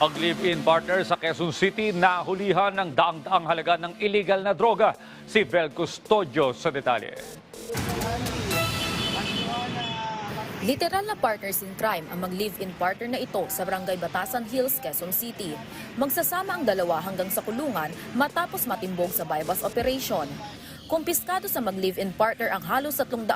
Ang live-in partner sa Quezon City nahulihan ng daang-daang halaga ng illegal na droga. Si Vel Custodio sa detalye. Literal na partners in crime ang mag-live-in partner na ito sa Barangay Batasan Hills, Quezon City. Magsasama ang dalawa hanggang sa kulungan matapos matimbog sa bypass operation. Kumpiskado sa mag-live-in partner ang halos 300,000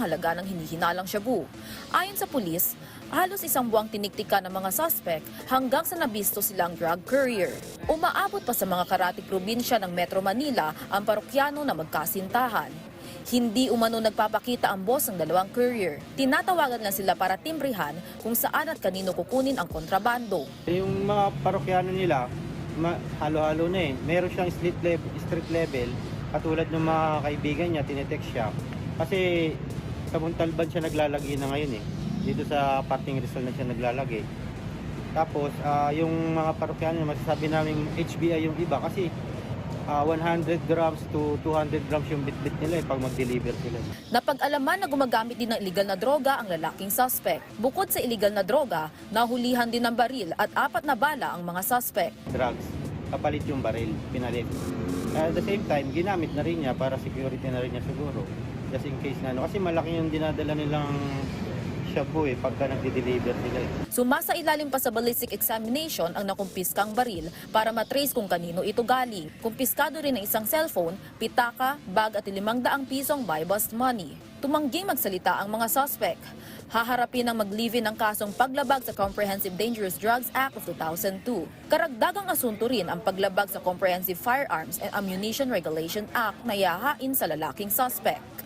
halaga ng hinihinalang shabu. Ayon sa pulis, halos isang buwang tiniktika ng mga suspect hanggang sa nabisto silang drug courier. Umaabot pa sa mga karatig probinsya ng Metro Manila ang parokyano na magkasintahan. Hindi umano nagpapakita ang boss ng dalawang courier. Tinatawagan lang sila para timbrihan kung saan at kanino kukunin ang kontrabando. Yung mga parokyano nila, halo-halo na eh. Meron siyang street level, street level katulad ng mga kaibigan niya, tinetext siya. Kasi sa Montalban siya naglalagay na ngayon eh. Dito sa parting Rizal na siya naglalagay. Tapos, ah, yung mga parokyano, masasabi namin HBI yung iba kasi ah, 100 grams to 200 grams yung bitbit nila eh pag mag-deliver sila. Napag-alaman na gumagamit din ng illegal na droga ang lalaking suspect. Bukod sa illegal na droga, nahulihan din ng baril at apat na bala ang mga suspect. drugs, kapalit yung baril, pinalit. At the same time, ginamit na rin niya para security na rin niya siguro. Just in case na ano. Kasi malaki yung dinadala nilang shabu eh, pagka nagde-deliver sila eh. Sumasa ilalim pa sa ballistic examination ang nakumpiskang baril para matrace kung kanino ito galing. Kumpiskado rin ang isang cellphone, pitaka, bag at 500 pisong buy bust money. Tumanggi magsalita ang mga suspect. Haharapin ang mag-live-in ng kasong paglabag sa Comprehensive Dangerous Drugs Act of 2002. Karagdagang asunto rin ang paglabag sa Comprehensive Firearms and Ammunition Regulation Act na yahain sa lalaking suspect.